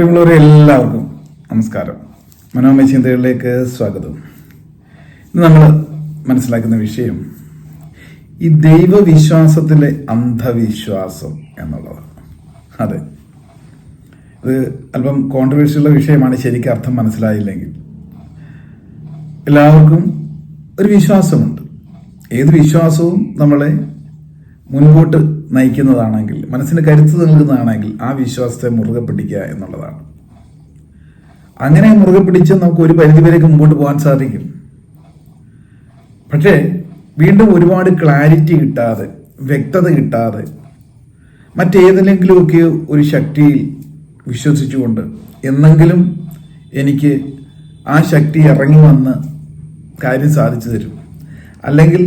പ്രിയമുള്ളവരെ എല്ലാവർക്കും നമസ്കാരം. മനോമയ ചിന്തകളിലേക്ക് സ്വാഗതം. ഇന്ന് നമ്മൾ മനസ്സിലാക്കുന്ന വിഷയം ഈ ദൈവവിശ്വാസത്തിലെ അന്ധവിശ്വാസം എന്നുള്ളതാണ്. അതെ. ഇത് അല്പം കോൺട്രവേഴ്സിയുള്ള വിഷയമാണ് ശരിക്കും അർത്ഥം മനസ്സിലായില്ലെങ്കിൽ. എല്ലാവർക്കും ഒരു വിശ്വാസമുണ്ട്. ഏത് വിശ്വാസവും നമ്മളെ മുൻപോട്ട് നയിക്കുന്നതാണെങ്കിൽ മനസ്സിന് കരുത്ത് നൽകുന്നതാണെങ്കിൽ ആ വിശ്വാസത്തെ മുറുകെ പിടിക്കുക എന്നുള്ളതാണ്. അങ്ങനെ മുറുകെ പിടിച്ച് നമുക്ക് ഒരു പരിധിവരേക്ക് മുമ്പോട്ട് പോകാൻ സാധിക്കും. പക്ഷേ വീണ്ടും ഒരുപാട് ക്ലാരിറ്റി കിട്ടാതെ വ്യക്തത കിട്ടാതെ മറ്റേതെങ്കിലുമൊക്കെ ഒരു ശക്തിയിൽ വിശ്വസിച്ചുകൊണ്ട് എന്നെങ്കിലും എനിക്ക് ആ ശക്തി ഇറങ്ങി വന്ന് കാര്യം സാധിച്ചു തരും. അല്ലെങ്കിൽ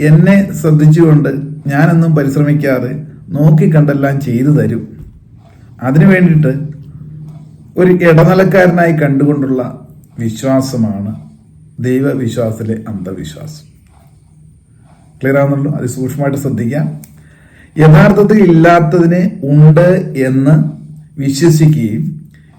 എന്നെ ശ്രദ്ധിച്ചുകൊണ്ട് ഞാനൊന്നും പരിശ്രമിക്കാതെ നോക്കിക്കണ്ടെല്ലാം ചെയ്തു തരും. അതിനു വേണ്ടിയിട്ട് ഒരു ഇടനിലക്കാരനായി കണ്ടുകൊണ്ടുള്ള വിശ്വാസമാണ് ദൈവവിശ്വാസത്തിലെ അന്ധവിശ്വാസം. ക്ലിയർ ആവുന്നുള്ളൂ അത് സൂക്ഷ്മമായിട്ട് ശ്രദ്ധിക്കാം യഥാർത്ഥത്തിൽ ഇല്ലാത്തതിനെ ഉണ്ട് എന്ന് വിശ്വസിക്കുകയും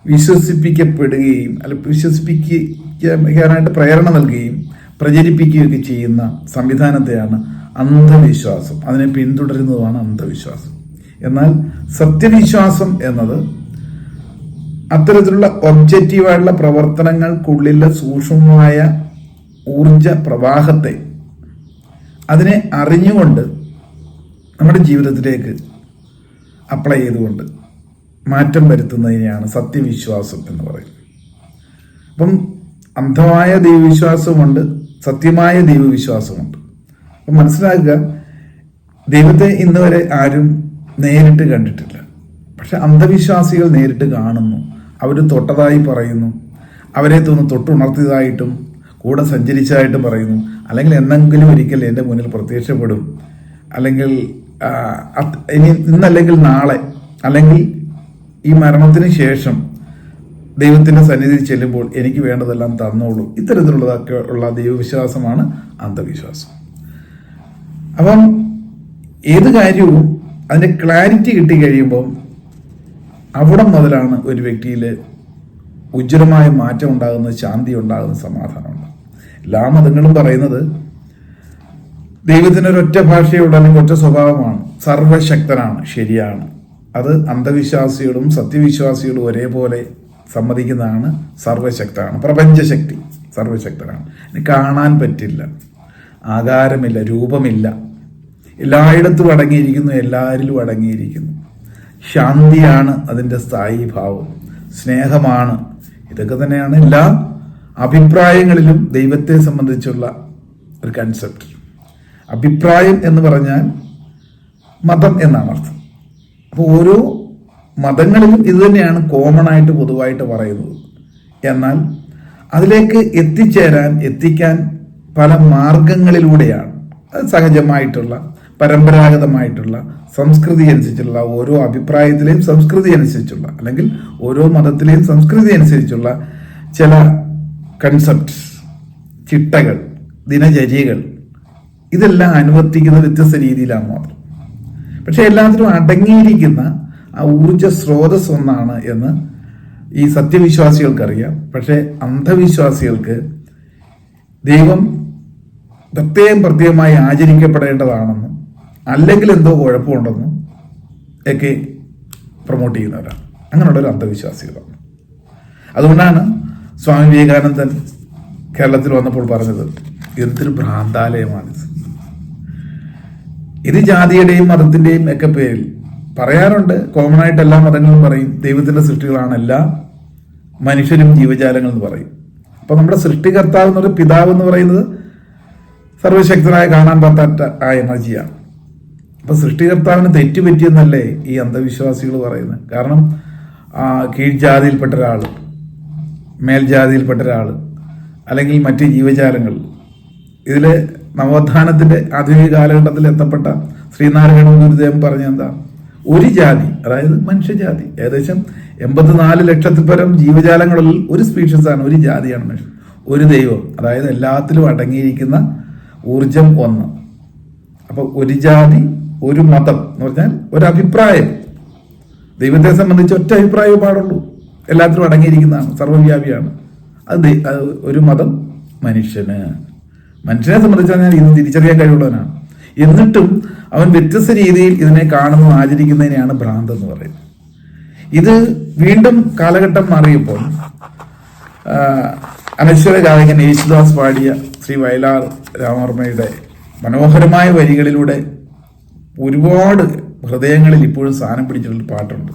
വിശ്വസിപ്പിക്കപ്പെടുകയും അല്ല വിശ്വസിപ്പിക്കാനായിട്ട് പ്രേരണ നൽകുകയും പ്രചരിപ്പിക്കുകയൊക്കെ ചെയ്യുന്ന സംവിധാനത്തെയാണ് അന്ധവിശ്വാസം. അതിനെ പിന്തുടരുന്നതുമാണ് അന്ധവിശ്വാസം. എന്നാൽ സത്യവിശ്വാസം എന്നത് അത്തരത്തിലുള്ള ഒബ്ജക്റ്റീവായിട്ടുള്ള പ്രവർത്തനങ്ങൾക്കുള്ളിലെ സൂക്ഷ്മമായ ഊർജ പ്രവാഹത്തെ അതിനെ അറിഞ്ഞുകൊണ്ട് നമ്മുടെ ജീവിതത്തിലേക്ക് അപ്ലൈ ചെയ്തുകൊണ്ട് മാറ്റം വരുത്തുന്നതിനെയാണ് സത്യവിശ്വാസം എന്ന് പറയുന്നത്. അപ്പം അന്ധമായ ദൈവവിശ്വാസമുണ്ട് സത്യമായ ദൈവവിശ്വാസമുണ്ട്. മനസ്സിലാക്കുക ദൈവത്തെ ഇന്ന് വരെ ആരും നേരിട്ട് കണ്ടിട്ടില്ല. പക്ഷെ അന്ധവിശ്വാസികൾ നേരിട്ട് കാണുന്നു. അവർ തൊട്ടതായി പറയുന്നു. അവരെ തോന്ന് തൊട്ടുണർത്തിയതായിട്ടും കൂടെ സഞ്ചരിച്ചതായിട്ടും പറയുന്നു. അല്ലെങ്കിൽ എന്നെങ്കിലും ഒരിക്കൽ എന്റെ മുന്നിൽ പ്രത്യക്ഷപ്പെടും. അല്ലെങ്കിൽ ഇനി ഇന്നല്ലെങ്കിൽ നാളെ. അല്ലെങ്കിൽ ഈ മരണത്തിന് ശേഷം ദൈവത്തിന്റെ സന്നിധിയിൽ ചെല്ലുമ്പോൾ എനിക്ക് വേണ്ടതെല്ലാം തന്നോളൂ. ഇത്തരത്തിലുള്ളതൊക്കെ ഉള്ള ദൈവവിശ്വാസമാണ് അന്ധവിശ്വാസം. അപ്പം ഏത് കാര്യവും അതിന്റെ ക്ലാരിറ്റി കിട്ടി കഴിയുമ്പോൾ അവിടെ മുതലാണ് ഒരു വ്യക്തിയിൽ ഉജ്ജ്വലമായ മാറ്റം ഉണ്ടാകുന്നത് ശാന്തി ഉണ്ടാകുന്ന സമാധാനമുണ്ട് എല്ലാ മതങ്ങളും പറയുന്നത് ദൈവത്തിന് ഒരൊറ്റ ഭാഷയുള്ള അല്ലെങ്കിൽ ഒറ്റ സ്വഭാവമാണ്. സർവശക്തനാണ് ശരിയാണ്. അത് അന്ധവിശ്വാസികളും സത്യവിശ്വാസികളും ഒരേപോലെ സമ്മതിക്കുന്നതാണ് സർവശക്തനാണ്. പ്രപഞ്ചശക്തി സർവശക്തനാണ്. കാണാൻ പറ്റില്ല. ആകാരമില്ല രൂപമില്ല. എല്ലായിടത്തും അടങ്ങിയിരിക്കുന്നു എല്ലാവരിലും അടങ്ങിയിരിക്കുന്നു. ശാന്തിയാണ് അതിന്റെ സ്ഥായി ഭാവം സ്നേഹമാണ്. ഇതൊക്കെ തന്നെയാണ് എല്ലാ അഭിപ്രായങ്ങളിലും ദൈവത്തെ സംബന്ധിച്ചുള്ള ഒരു കൺസെപ്റ്റ് അഭിപ്രായം എന്ന് പറഞ്ഞാൽ മതം എന്നാണ് അർത്ഥം. അപ്പോൾ ഓരോ മതങ്ങളിലും ഇത് തന്നെയാണ് കോമൺ ആയിട്ട് പൊതുവായിട്ട് പറയുന്നത്. എന്നാൽ അതിലേക്ക് എത്തിച്ചേരാൻ എത്തിക്കാൻ പല മാർഗങ്ങളിലൂടെയാണ് അത് സഹജമായിട്ടുള്ള പരമ്പരാഗതമായിട്ടുള്ള സംസ്കൃതി അനുസരിച്ചുള്ള ഓരോ അഭിപ്രായത്തിലെയും സംസ്കൃതി അനുസരിച്ചുള്ള അല്ലെങ്കിൽ ഓരോ മതത്തിലെയും സംസ്കൃതി അനുസരിച്ചുള്ള ചില കൺസെപ്റ്റ്സ് ചിട്ടകൾ ദിനചര്യകൾ. ഇതെല്ലാം അനുവർത്തിക്കുന്ന വ്യത്യസ്ത രീതിയിലാണ് മാത്രം പക്ഷെ എല്ലാത്തിനും അടങ്ങിയിരിക്കുന്ന ആ ഊർജ സ്രോതസ് ഒന്നാണ് എന്ന് ഈ സത്യവിശ്വാസികൾക്കറിയാം. പക്ഷെ അന്ധവിശ്വാസികൾക്ക് ദൈവം പ്രത്യേകം പ്രത്യേകമായി ആചരിക്കപ്പെടേണ്ടതാണെന്നും അല്ലെങ്കിൽ എന്തോ കുഴപ്പമുണ്ടെന്നും ഒക്കെ പ്രൊമോട്ട് ചെയ്യുന്നവരാണ്. അങ്ങനെയുള്ള ഒരു അന്ധവിശ്വാസികളാണ്. അതുകൊണ്ടാണ് സ്വാമി വിവേകാനന്ദൻ കേരളത്തിൽ വന്നപ്പോൾ പറഞ്ഞത് എന്തൊരു ഭ്രാന്താലയമാണിത്. ഇത് ജാതിയുടെയും മതത്തിന്റെയും ഒക്കെ പേരിൽ പറയാറുണ്ട്. കോമൺ ആയിട്ട് എല്ലാ മതങ്ങളും പറയും ദൈവത്തിന്റെ സൃഷ്ടികളാണ് എല്ലാ മനുഷ്യരും ജീവജാലങ്ങൾ എന്ന് പറയും. അപ്പോൾ നമ്മുടെ സൃഷ്ടികർത്താവ് എന്ന് പറയുന്ന പിതാവ് എന്ന് പറയുന്നത് സർവശക്തനായ കാണാൻ പറ്റാത്ത ആ എനർജിയാണ്. അപ്പൊ സൃഷ്ടികർത്താവിന് തെറ്റുപറ്റിയെന്നല്ലേ ഈ അന്ധവിശ്വാസികൾ പറയുന്നത്. കാരണം കീഴ്ജാതിയിൽപ്പെട്ട ഒരാൾ മേൽജാതിയിൽപ്പെട്ട ഒരാൾ അല്ലെങ്കിൽ മറ്റ് ജീവജാലങ്ങൾ. ഇതിൽ നവോത്ഥാനത്തിന്റെ ആധുനിക കാലഘട്ടത്തിൽ എത്തപ്പെട്ട ശ്രീനാരായണ ഗുരുദേവൻ പറഞ്ഞ എന്താ? ഒരു ജാതി അതായത് മനുഷ്യജാതി. ഏകദേശം എൺപത്തിനാല് ലക്ഷത്തിൽ പരം ജീവജാലങ്ങളിൽ ഒരു സ്പീഷ്യസാണ് ഒരു ജാതിയാണ് മനുഷ്യൻ. ഒരു ദൈവം അതായത് എല്ലാത്തിലും അടങ്ങിയിരിക്കുന്ന ഊർജം ഒന്ന്. അപ്പോൾ ഒരു ജാതി ഒരു മതം എന്ന് പറഞ്ഞാൽ ഒരഭിപ്രായം. അഭിപ്രായം ദൈവത്തെ സംബന്ധിച്ച് ഒറ്റ അഭിപ്രായമേ പാടുള്ളൂ. എല്ലാത്തിലും അടങ്ങിയിരിക്കുന്നതാണ് സർവവ്യാപിയാണ്. അത് ഒരു മതം മനുഷ്യന്. മനുഷ്യനെ സംബന്ധിച്ച് ഞാൻ ഇത് തിരിച്ചറിയാൻ കഴിവുള്ളവനാണ്. എന്നിട്ടും അവൻ വ്യത്യസ്ത രീതിയിൽ ഇതിനെ കാണുന്നു ആചരിക്കുന്നതിനെയാണ് ഭ്രാന്ത് എന്ന് പറയുന്നത്. ഇത് വീണ്ടും കാലഘട്ടം മാറിയപ്പോൾ അനശ്വര ഗായകൻ യേശുദാസ് പാടിയ ശ്രീ വയലാർ രാമവർമ്മയുടെ മനോഹരമായ വരികളിലൂടെ ഒരുപാട് ഹൃദയങ്ങളിൽ ഇപ്പോഴും സ്ഥാനം പിടിച്ചിട്ടുള്ള പാട്ടുണ്ട്.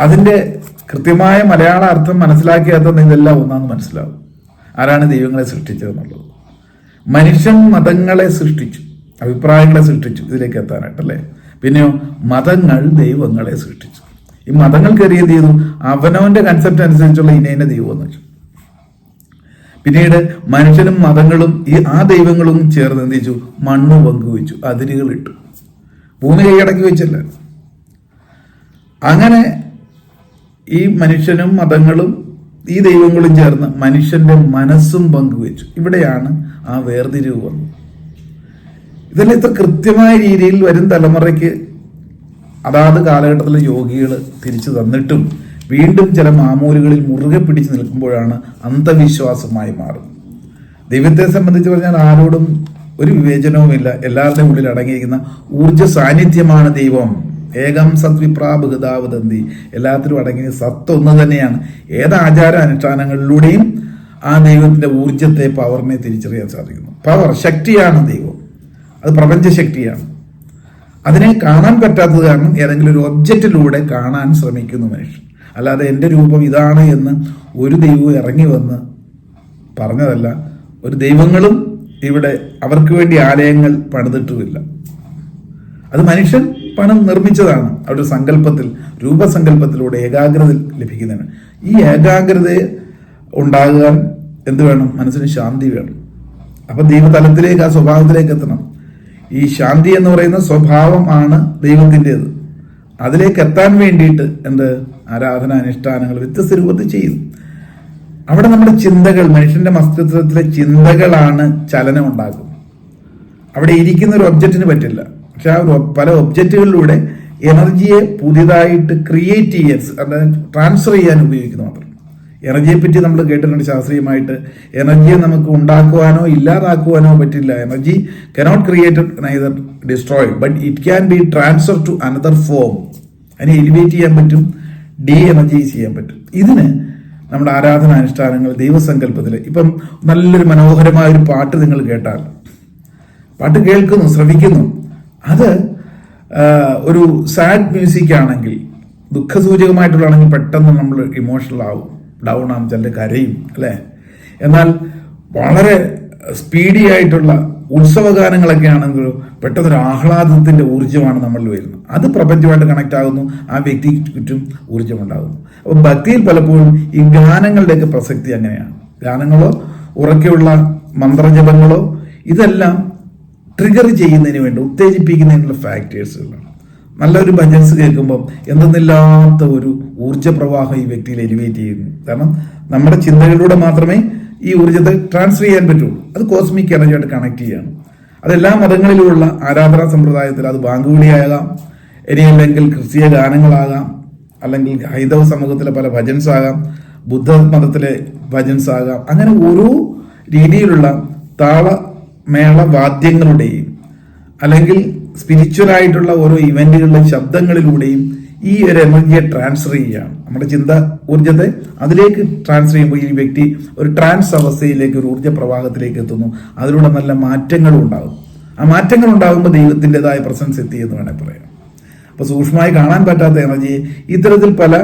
അതിന്റെ കൃത്യമായ മലയാള അർത്ഥം മനസ്സിലാക്കിയാത്ത ഇതെല്ലാം ഒന്നാന്ന് മനസ്സിലാവും. ആരാണ് ദൈവങ്ങളെ സൃഷ്ടിച്ചതെന്നുള്ളത് മനുഷ്യൻ മതങ്ങളെ സൃഷ്ടിച്ചു അഭിപ്രായങ്ങളെ സൃഷ്ടിച്ചു ഇതിലേക്ക് എത്താനായിട്ടല്ലേ പിന്നെയോ മതങ്ങൾ ദൈവങ്ങളെ സൃഷ്ടിച്ചു. ഈ മതങ്ങൾക്ക് എന്ത് ചെയ്തു? അവനവന്റെ കൺസെപ്റ്റ് അനുസരിച്ചുള്ള ഇനേനെ ഇന ദൈവം എന്ന് വെച്ചു. പിന്നീട് മനുഷ്യനും മതങ്ങളും ഈ ആ ദൈവങ്ങളും ചേർന്ന് എന്ത് ചെയ്തു? മണ്ണ് പങ്കുവെച്ചു അതിരുകൾ ഇട്ടു. ഭൂമി കൈയടക്കി വെച്ചല്ല? അങ്ങനെ ഈ മനുഷ്യനും മതങ്ങളും ഈ ദൈവങ്ങളും ചേർന്ന് മനുഷ്യന്റെ മനസ്സും പങ്കുവെച്ചു. ഇവിടെയാണ് ആ വേർതിരിവ് വന്നത്. ഇതെല്ലാം ഇത്ര കൃത്യമായ രീതിയിൽ വരും തലമുറയ്ക്ക് അതാത് കാലഘട്ടത്തിലെ യോഗികൾ തിരിച്ചു തന്നിട്ടും വീണ്ടും ചില മാമൂലുകളിൽ മുറുകെ പിടിച്ചു നിൽക്കുമ്പോഴാണ് അന്ധവിശ്വാസമായി മാറുന്നത്. ദൈവത്തെ സംബന്ധിച്ച് പറഞ്ഞാൽ ആരോടും ഒരു വിവേചനവുമില്ല എല്ലാവരുടെയും ഉള്ളിൽ അടങ്ങിയിരിക്കുന്ന ഊർജ സാന്നിധ്യമാണ് ദൈവം. ഏകം സദ്വിപ്രാബുഗതാവതന്തി എല്ലാത്തിലും അടങ്ങിയ സത്ത് ഒന്ന് തന്നെയാണ്. ഏത് ആചാര അനുഷ്ഠാനങ്ങളിലൂടെയും ആ ദൈവത്തിന്റെ ഊർജത്തെ പവറിനെ തിരിച്ചറിയാൻ സാധിക്കുന്നു. പവർ ശക്തിയാണ് ദൈവം. അത് പ്രപഞ്ച ശക്തിയാണ് അതിനെ കാണാൻ പറ്റാത്തത് കാരണം ഏതെങ്കിലും ഒരു ഒബ്ജക്റ്റിലൂടെ കാണാൻ ശ്രമിക്കുന്നു മനുഷ്യൻ. അല്ലാതെ എന്റെ രൂപം ഇതാണ് എന്ന് ഒരു ദൈവവും ഇറങ്ങി വന്ന് പറഞ്ഞതല്ല. ഒരു ദൈവങ്ങളും ഇവിടെ അവർക്ക് വേണ്ടി ആലയങ്ങൾ പണിതിട്ടുമില്ല. അത് മനുഷ്യൻ പണം നിർമ്മിച്ചതാണ്. അവരുടെ സങ്കല്പത്തിൽ രൂപസങ്കല്പത്തിലൂടെ ഏകാഗ്രത ലഭിക്കുന്നതാണ്. ഈ ഏകാഗ്രത ഉണ്ടാകാൻ എന്ത് വേണം? മനസ്സിന് ശാന്തി വേണം. അപ്പൊ ദൈവതലത്തിലേക്ക് ആ സ്വഭാവത്തിലേക്ക് എത്തണം. ഈ ശാന്തി എന്ന് പറയുന്ന സ്വഭാവമാണ് ദൈവത്തിന്റെത്. അതിലേക്ക് എത്താൻ വേണ്ടിയിട്ട് എന്ത്? ആരാധന അനുഷ്ഠാനങ്ങൾ വ്യത്യസ്ത രൂപത്തിൽ ചെയ്യുന്നു അവിടെ നമ്മുടെ ചിന്തകൾ മനുഷ്യന്റെ മസ്തിത്വത്തിലെ ചിന്തകളാണ് ചലനം ഉണ്ടാക്കും അവിടെ ഇരിക്കുന്ന ഒരു ഒബ്ജക്റ്റിന് പറ്റില്ല. പക്ഷെ ആ പല ഒബ്ജക്റ്റുകളിലൂടെ എനർജിയെ പുതിയതായിട്ട് ക്രിയേറ്റ് ചെയ്യാൻ ട്രാൻസ്ഫർ ചെയ്യാൻ ഉപയോഗിക്കുന്നു മാത്രം എനർജിയെ പറ്റി നമ്മൾ കേട്ടിട്ടുണ്ട് ശാസ്ത്രീയമായിട്ട്. എനർജിയെ നമുക്ക് ഉണ്ടാക്കുവാനോ ഇല്ലാതാക്കുവാനോ പറ്റില്ല. Energy cannot created neither destroy but it can be transfer to another form അതിനെ എലിവേറ്റ് ചെയ്യാൻ പറ്റും ഡി എനർജൈസ് ചെയ്യാൻ പറ്റും. ഇതിന് നമ്മുടെ ആരാധന അനുഷ്ഠാനങ്ങൾ ദൈവസങ്കല്പത്തിൽ ഇപ്പം നല്ലൊരു മനോഹരമായ ഒരു പാട്ട് നിങ്ങൾ കേട്ടാൽ. പാട്ട് കേൾക്കുന്നു ശ്രവിക്കുന്നു. അത് ഒരു സാഡ് മ്യൂസിക് ആണെങ്കിൽ ദുഃഖസൂചകമായിട്ടുള്ളതാണെങ്കിൽ പെട്ടെന്ന് നമ്മൾ ഇമോഷണൽ ആവും. ഡൗൺ ആവും ചില കരയും അല്ലേ? എന്നാൽ വളരെ സ്പീഡി ആയിട്ടുള്ള ഉത്സവഗാനങ്ങളൊക്കെ ആണെങ്കിൽ പെട്ടെന്ന് ഒരു ആഹ്ലാദത്തിന്റെ ഊർജമാണ് നമ്മളിൽ വരുന്നത്. അത് പ്രപഞ്ചമായിട്ട് കണക്റ്റ് ആകുന്നു ആ വ്യക്തിക്ക് ചുറ്റും ഊർജമുണ്ടാകുന്നു. അപ്പോൾ അപ്പൊ ഭക്തിയിൽ പലപ്പോഴും ഈ ഗാനങ്ങളുടെയൊക്കെ പ്രസക്തി അങ്ങനെയാണ് ഗാനങ്ങളോ ഉറക്കെയുള്ള മന്ത്രജപങ്ങളോ ഇതെല്ലാം ട്രിഗർ ചെയ്യുന്നതിന് വേണ്ടി ഉത്തേജിപ്പിക്കുന്നതിനുള്ള ഫാക്ടേഴ്സുകളാണ് നല്ലൊരു ഭജൻസ് കേൾക്കുമ്പോൾ എന്തെന്നില്ലാത്ത ഒരു ഊർജ പ്രവാഹം ഈ വ്യക്തിയിൽ എലിവേറ്റ് ചെയ്യുന്നു. കാരണം നമ്മുടെ ചിന്തകളിലൂടെ മാത്രമേ ഈ ഊർജത്തെ ട്രാൻസ്ഫർ ചെയ്യാൻ പറ്റുള്ളൂ അത് കോസ്മിക് എനർജിയായിട്ട് കണക്ട് ചെയ്യണം. അതെല്ലാ മതങ്ങളിലുമുള്ള ആരാധനാ സമ്പ്രദായത്തിൽ അത് ബാങ്കുവിളിയാകാം ഇനിയല്ലെങ്കിൽ ക്രിസ്തീയ ഗാനങ്ങളാകാം. അല്ലെങ്കിൽ ഹൈന്ദവ സമൂഹത്തിലെ പല ഭജൻസ് ആകാം. ബുദ്ധ മതത്തിലെ ഭജൻസ് ആകാം. അങ്ങനെ ഓരോ രീതിയിലുള്ള താളമേള വാദ്യങ്ങളുടെയും അല്ലെങ്കിൽ സ്പിരിച്വൽ ആയിട്ടുള്ള ഓരോ ഇവന്റുകളിലെ ശബ്ദങ്ങളിലൂടെയും ഈ ഒരു എനർജിയെ ട്രാൻസ്ഫർ ചെയ്യുകയാണ്. നമ്മുടെ ചിന്ത ഊർജത്തെ അതിലേക്ക് ട്രാൻസ്ഫർ ചെയ്യുമ്പോൾ ഈ വ്യക്തി ഒരു ട്രാൻസ് അവസ്ഥയിലേക്ക് ഒരു ഊർജ പ്രവാഹത്തിലേക്ക് എത്തുന്നു. അതിലൂടെ നല്ല മാറ്റങ്ങളും ഉണ്ടാകും. ആ മാറ്റങ്ങൾ ഉണ്ടാകുമ്പോൾ ദൈവത്തിന്റെതായ പ്രസൻസ് എത്തി എന്ന് വേണേൽ പറയാം. അപ്പോൾ സൂക്ഷ്മമായി കാണാൻ പറ്റാത്ത എനർജി ഇത്തരത്തിൽ പല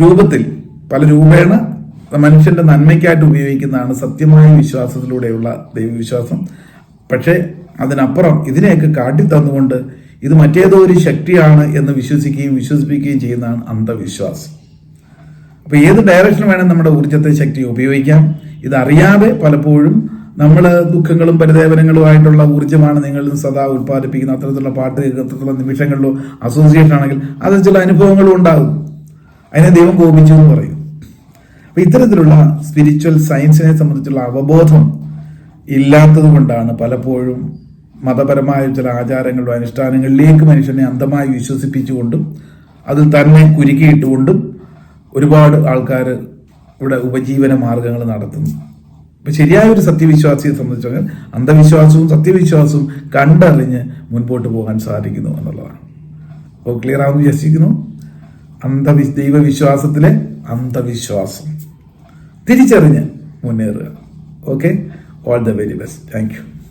രൂപത്തിൽ പല രൂപേണ മനുഷ്യന്റെ നന്മയ്ക്കായിട്ട് ഉപയോഗിക്കുന്നതാണ് സത്യമായ വിശ്വാസത്തിലൂടെയുള്ള ദൈവവിശ്വാസം. പക്ഷേ അതിനപ്പുറം ഇതിനെയൊക്കെ കാട്ടിത്തന്നുകൊണ്ട് ഇത് മറ്റേതോ ഒരു ശക്തിയാണ് എന്ന് വിശ്വസിക്കുകയും വിശ്വസിപ്പിക്കുകയും ചെയ്യുന്നതാണ് അന്ധവിശ്വാസം. അപ്പോൾ ഏത് ഡയറക്ഷൻ വേണം നമ്മുടെ ഊർജത്തെ ശക്തി ഉപയോഗിക്കാം. ഇതറിയാതെ പലപ്പോഴും നമ്മൾ ദുഃഖങ്ങളും പരിദേവനങ്ങളുമായിട്ടുള്ള ഊർജമാണ് നിങ്ങൾ സദാ ഉത്പാദിപ്പിക്കുന്ന അത്തരത്തിലുള്ള പാട്ട് അത്തരത്തിലുള്ള നിമിഷങ്ങളിലോ അസോസിയേഷൻ ആണെങ്കിൽ അത് ചില അനുഭവങ്ങളും ഉണ്ടാകും. അതിനെ ദൈവം കോപിച്ചു എന്ന് പറയും. അപ്പൊ ഇത്തരത്തിലുള്ള സ്പിരിച്വൽ സയൻസിനെ സംബന്ധിച്ചുള്ള അവബോധം ഇല്ലാത്തത് കൊണ്ടാണ് പലപ്പോഴും മതപരമായ ചില ആചാരങ്ങളും അനുഷ്ഠാനങ്ങളിലേക്ക് മനുഷ്യനെ അന്ധമായി വിശ്വസിപ്പിച്ചുകൊണ്ടും അതിൽ തന്നെ കുരുക്കിയിട്ടുകൊണ്ടും ഒരുപാട് ആൾക്കാർ ഇവിടെ ഉപജീവന മാർഗങ്ങൾ നടത്തുന്നു. ഇപ്പം ശരിയായ ഒരു സത്യവിശ്വാസിയെ സംബന്ധിച്ചാൽ അന്ധവിശ്വാസവും സത്യവിശ്വാസവും കണ്ടറിഞ്ഞ് മുൻപോട്ട് പോകാൻ സാധിക്കുന്നു എന്നുള്ളതാണ്. അപ്പോൾ ക്ലിയർ ആവുന്നു വിശ്വസിക്കുന്നു? അന്ധവി ദൈവവിശ്വാസത്തിലെ അന്ധവിശ്വാസം. തിരിച്ചറിഞ്ഞ് മുന്നേറുക. Okay all the very best thank you